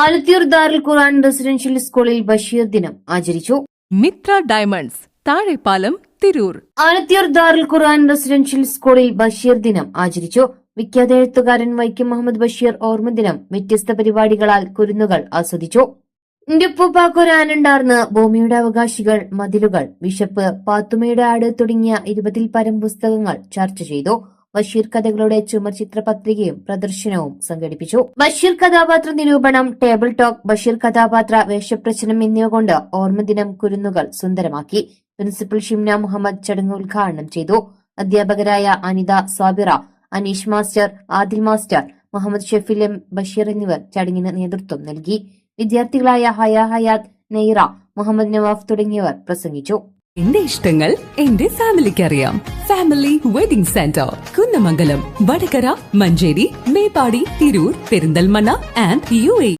Alathiyur Darul Quran residential സ്കൂളിൽ ബഷീർ ദിനം ആചരിച്ചു. മിത്ര ഡയമണ്ട്സ് താഴെപ്പാലം തിരൂർ. ആലത്തിയൂർ ദാറുൽ ഖുർആൻ റെസിഡൻഷ്യൽ സ്കൂളിൽ ബഷീർ ദിനം ആചരിച്ചു. വിഖ്യാത എഴുത്തുകാരൻ വൈക്കം മുഹമ്മദ് ബഷീർ ഓർമ്മ ദിനം വ്യത്യസ്ത പരിപാടികളാൽ കുരുന്നുകൾ ആസ്വദിച്ചു. ഖുരാനുണ്ടാർന്ന് ഭൂമിയുടെ അവകാശികൾ മതിലുകൾ വിശപ്പ് പാത്തുമയുടെ ആട് തുടങ്ങിയ ഇരുപതിൽ പരം പുസ്തകങ്ങൾ ചർച്ച ചെയ്തു. ബഷീർ കഥകളുടെ ചുമർ ചിത്ര പത്രികയും പ്രദർശനവും സംഘടിപ്പിച്ചു. ബഷീർ കഥാപാത്ര നിരൂപണം ടേബിൾ ടോക്ക് ബഷീർ കഥാപാത്ര വേഷപ്രശ്നം എന്നിവ കൊണ്ട് ഓർമ്മദിനം കുരുന്നുകൾ സുന്ദരമാക്കി. പ്രിൻസിപ്പൽ ഷിംന മുഹമ്മദ് ചടങ്ങ് ഉദ്ഘാടനം ചെയ്തു. അധ്യാപകരായ Anitha Sabira Aneesh master Adil master Muhammad Shefil M Basheer എന്നിവർ ചടങ്ങിന് നേതൃത്വം നൽകി. വിദ്യാർത്ഥികളായ ഹയ ഹയാത്ത് നെയ്റ മുഹമ്മദ് നവാഫ് തുടങ്ങിയവർ പ്രസംഗിച്ചു. എന്റെ ഇഷ്ടങ്ങൾ എന്റെ ഫാമിലിക്ക് അറിയാം family wedding centre. Kunamangalam Vadakara Manjeri Meppadi Tirur Perinthalmanna and U A